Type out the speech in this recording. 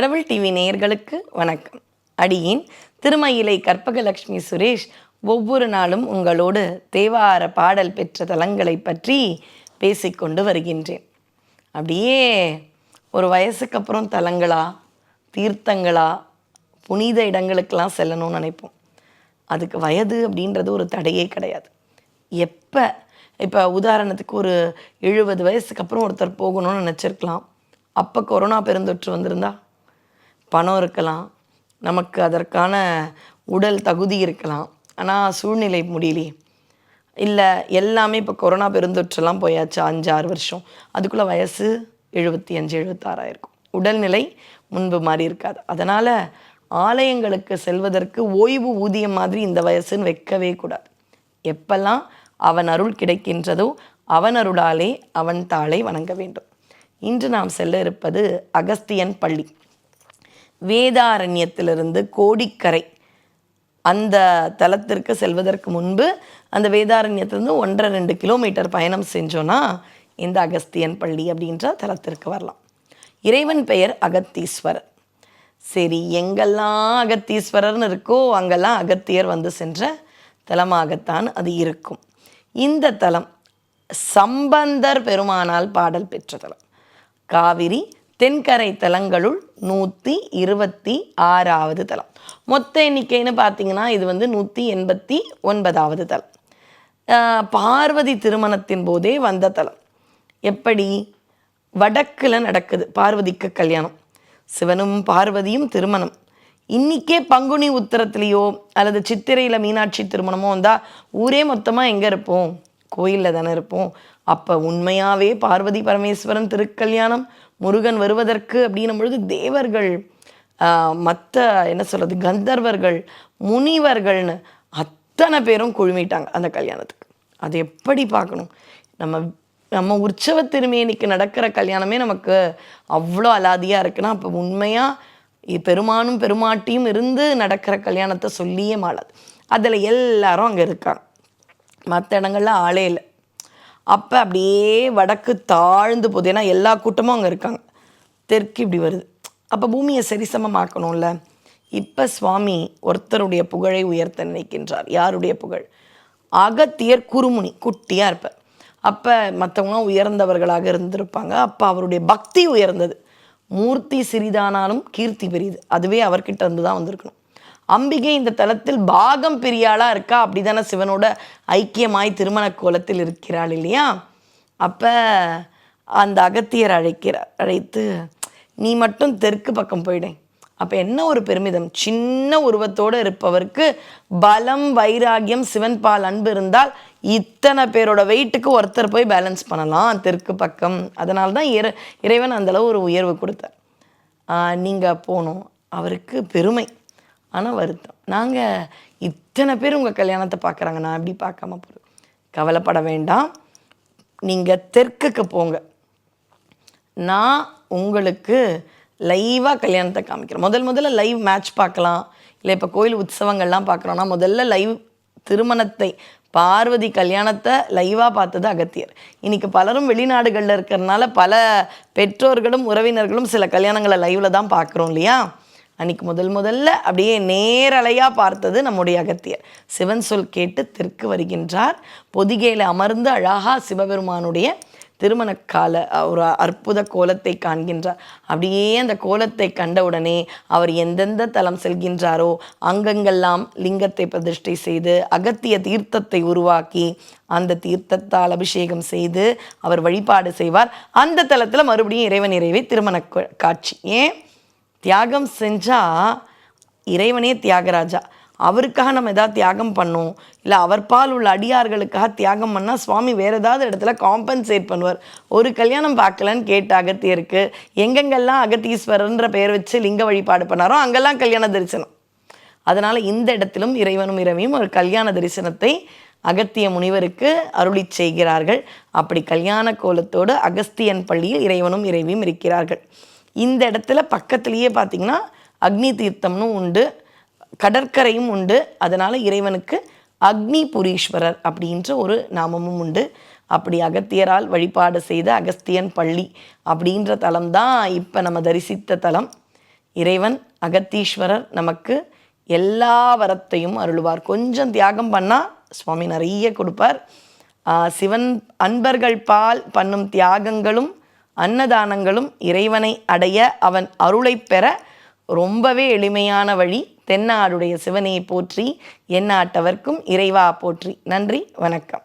கடவுள் டிவி நேயர்களுக்கு வணக்கம். அடியின் திருமயிலை கற்பகலட்சுமி சுரேஷ் ஒவ்வொரு நாளும் உங்களோடு தேவார பாடல் பெற்ற தலங்களை பற்றி பேசிக்கொண்டு வருகின்றேன். அப்படியே ஒரு வயசுக்கு அப்புறம் தலங்களா தீர்த்தங்களா புனித இடங்களுக்கெல்லாம் செல்லணும்னு நினைப்போம். அதுக்கு வயது அப்படின்றது ஒரு தடையே கிடையாது. எப்போ இப்போ உதாரணத்துக்கு ஒரு எழுபது வயசுக்கு அப்புறம் ஒருத்தர் போகணும்னு நினச்சிருக்கலாம். அப்போ கொரோனா பெருந்தொற்று வந்திருந்தா பணம் இருக்கலாம் நமக்கு அதற்கான உடல் தகுதி இருக்கலாம். ஆனால் சூழ்நிலை முடியலையே. இல்லை எல்லாமே இப்போ கொரோனா பெருந்தொற்றுலாம் போயாச்சு அஞ்சு ஆறு வருஷம். அதுக்குள்ளே வயசு எழுபத்தி அஞ்சு எழுபத்தாறாயிருக்கும் உடல்நிலை முன்பு மாதிரி இருக்காது. அதனால் ஆலயங்களுக்கு செல்வதற்கு ஓய்வு ஊதியம் மாதிரி இந்த வயசுன்னு வைக்கவே கூடாது. எப்பெல்லாம் அவன் அருள் கிடைக்கின்றதோ அவன் அருளாலே அவன் தாளை வணங்க வேண்டும். இன்று நாம் செல்ல இருப்பது அகஸ்தியன் பள்ளி. வேதாரண்யத்திலிருந்து கோடிக்கரை அந்த தலத்திற்கு செல்வதற்கு முன்பு அந்த வேதாரண்யத்திலிருந்து ஒன்றரை ரெண்டு கிலோமீட்டர் பயணம் செஞ்சோன்னா இந்த அகஸ்தியன் பள்ளி அப்படின்ற தலத்திற்கு வரலாம். இறைவன் பெயர் அகத்தீஸ்வரர். சரி எங்கெல்லாம் அகத்தீஸ்வரர்னு இருக்கோ அங்கெல்லாம் அகத்தியர் வந்து சென்ற தலமாகத்தான் அது இருக்கும். இந்த தலம் சம்பந்தர் பெருமானால் பாடல் பெற்ற தலம். காவிரி தென்கரை தலங்களுள் நூற்றி இருபத்தி ஆறாவது தலம் மொத்த எண்ணிக்கைன்னு பார்த்தீங்கன்னா இது வந்து நூற்றி எண்பத்தி ஒன்பதாவது தலம் ஆஹ் பார்வதி திருமணத்தின் போதே வந்த தலம் எப்படி? வடக்கில் நடக்குது பார்வதிக்கு கல்யாணம். சிவனும் பார்வதியும் திருமணம். இன்றைக்கே பங்குனி உத்தரத்துலேயோ அல்லது சித்திரையில் மீனாட்சி திருமணமோ வந்தால் ஊரே மொத்தமாக எங்கே இருப்போம்? கோயிலில் தானே இருப்போம். அப்போ உண்மையாகவே பார்வதி பரமேஸ்வரன் திருக்கல்யாணம் முருகன் வருவதற்கு அப்படின்னும் பொழுது தேவர்கள் மற்ற என்ன சொல்கிறது கந்தர்வர்கள் முனிவர்கள்னு அத்தனை பேரும் குழுமிட்டாங்க அந்த கல்யாணத்துக்கு. அது எப்படி பார்க்கணும்? நம்ம நம்ம உற்சவ திருமேனிக்கு நடக்கிற கல்யாணமே நமக்கு அவ்வளோ அலாதியாக இருக்குன்னா அப்போ உண்மையாக பெருமானும் பெருமாட்டியும் இருந்து நடக்கிற கல்யாணத்தை சொல்லியே மாடாது அதில் எல்லாரும் அங்கே இருக்காங்க. மற்ற இடங்கள்ல ஆளே இல்லை. அப்போ அப்படியே வடக்கு தாழ்ந்து போகுது. ஏன்னா எல்லா கூட்டமும் அங்கே இருக்காங்க. தெற்கு இப்படி வருது. அப்போ பூமியை சரிசமமாக்கணும்ல? இப்போ சுவாமி ஒருத்தருடைய புகழை உயர்த்த நினைக்கின்றார். யாருடைய புகழ்? அகத்தியர் குறுமுனி குட்டியாக இருப்பார் அப்போ மற்றவங்களாம் உயர்ந்தவர்களாக இருந்திருப்பாங்க. அப்போ அவருடைய பக்தி உயர்ந்தது. மூர்த்தி சிறிதானாலும் கீர்த்தி பெரியது. அதுவே அவர்கிட்ட இருந்து தான் வந்திருக்கணும். அம்பிகை இந்த தலத்தில் பாகம் பிரியாளாக இருக்கா? அப்படி தானே சிவனோட ஐக்கியமாய் திருமண கோலத்தில் இருக்கிறாள் இல்லையா? அப்போ அந்த அகத்தியர் அழைக்கிறார் அழைத்து நீ மட்டும் தெற்கு பக்கம் போயிடேன் அப்போ என்ன ஒரு பெருமிதம்? சின்ன உருவத்தோடு இருப்பவருக்கு பலம் வைராகியம் சிவன் பால் அன்பு இருந்தால் இத்தனை பேரோட வெயிட்டுக்கு ஒருத்தர் போய் பேலன்ஸ் பண்ணலாம் தெற்கு பக்கம். அதனால தான் இறை இறைவன் அந்தளவு ஒரு உயர்வு கொடுத்தார். நீங்கள் போகணும். அவருக்கு பெருமை. ஆனால் வருத்தம். நாங்கள் இத்தனை பேர் உங்கள் கல்யாணத்தை பார்க்குறாங்க. நான் எப்படி பார்க்காம போகிறேன் கவலைப்பட வேண்டாம். நீங்கள் தெற்குக்கு போங்க. நான் உங்களுக்கு லைவாக கல்யாணத்தை காமிக்கிறேன். முதல் முதல்ல லைவ் மேட்ச் பார்க்கலாம். இல்லை இப்போ கோயில் உற்சவங்கள்லாம் பார்க்குறோன்னா முதல்ல லைவ் திருமணத்தை பார்வதி கல்யாணத்தை லைவாக பார்த்தது அகத்தியர். இன்றைக்கி பலரும் வெளிநாடுகளில் இருக்கிறதுனால பல பெற்றோர்களும் உறவினர்களும் சில கல்யாணங்களை லைவில் தான் பார்க்குறோம் இல்லையா? அன்னைக்கு முதல் முதல்ல அப்படியே நேரலையாக பார்த்தது நம்முடைய அகத்தியர். சிவன் சொல் கேட்டு தெற்கு வருகின்றார். பொதிகையில் அமர்ந்து அழகா சிவபெருமானுடைய திருமணக்கால ஒரு அற்புத கோலத்தை காண்கின்றார். அப்படியே அந்த கோலத்தை கண்டவுடனே அவர் எந்தெந்த தலம் செல்கின்றாரோ அங்கங்கெல்லாம் லிங்கத்தை பிரதிஷ்டை செய்து அகத்திய தீர்த்தத்தை உருவாக்கி அந்த தீர்த்தத்தால் அபிஷேகம் செய்து அவர் வழிபாடு செய்வார். அந்த தலத்தில் மறுபடியும் இறைவன் இறைவே திருமண காட்சி. ஏன்? தியாகம் செஞ்சால் இறைவனே தியாகராஜா. அவருக்காக நம்ம எதாவது தியாகம் பண்ணோம் இல்லை அவர் பால் உள்ள அடியார்களுக்காக தியாகம் பண்ணால் சுவாமி வேறு ஏதாவது இடத்துல காம்பன்சேட் பண்ணுவார். ஒரு கல்யாணம் பார்க்கலன்னு கேட்ட அகத்தியருக்கு எங்கெங்கெல்லாம் அகத்தீஸ்வரர்ன்ற பெயர் வச்சு லிங்க வழிபாடு பண்ணாரோ அங்கெல்லாம் கல்யாண தரிசனம். அதனால் இந்த இடத்திலும் இறைவனும் இறைவியும் ஒரு கல்யாண தரிசனத்தை அகத்திய முனிவருக்கு அருளி செய்கிறார்கள். அப்படி கல்யாண கோலத்தோடு அகஸ்தியன் பள்ளியில் இறைவனும் இறைவியும் இருக்கிறார்கள். இந்த இடத்துல பக்கத்துலேயே பார்த்தீங்கன்னா அக்னி தீர்த்தம்னு உண்டு கடற்கரையும் உண்டு. அதனால் இறைவனுக்கு அக்னி புரீஸ்வரர் அப்படின்ற ஒரு நாமமும் உண்டு. அப்படி அகத்தியரால் வழிபாடு செய்த அகஸ்தியன் பள்ளி அப்படின்ற தலம் தான் இப்போ நம்ம தரிசித்த தலம். இறைவன் அகத்தீஸ்வரர் நமக்கு எல்லா வரத்தையும் அருளுவார். கொஞ்சம் தியாகம் பண்ணால் சுவாமி நிறைய கொடுப்பார். சிவன் அன்பர்கள் பால் பண்ணும் தியாகங்களும் அன்னதானங்களும் இறைவனை அடைய அவன் அருளை பெற ரொம்பவே எளிமையான வழி. தென்னாடுடைய சிவனையை போற்றி எந்நாட்டவர்க்கும் இறைவா போற்றி. நன்றி வணக்கம்.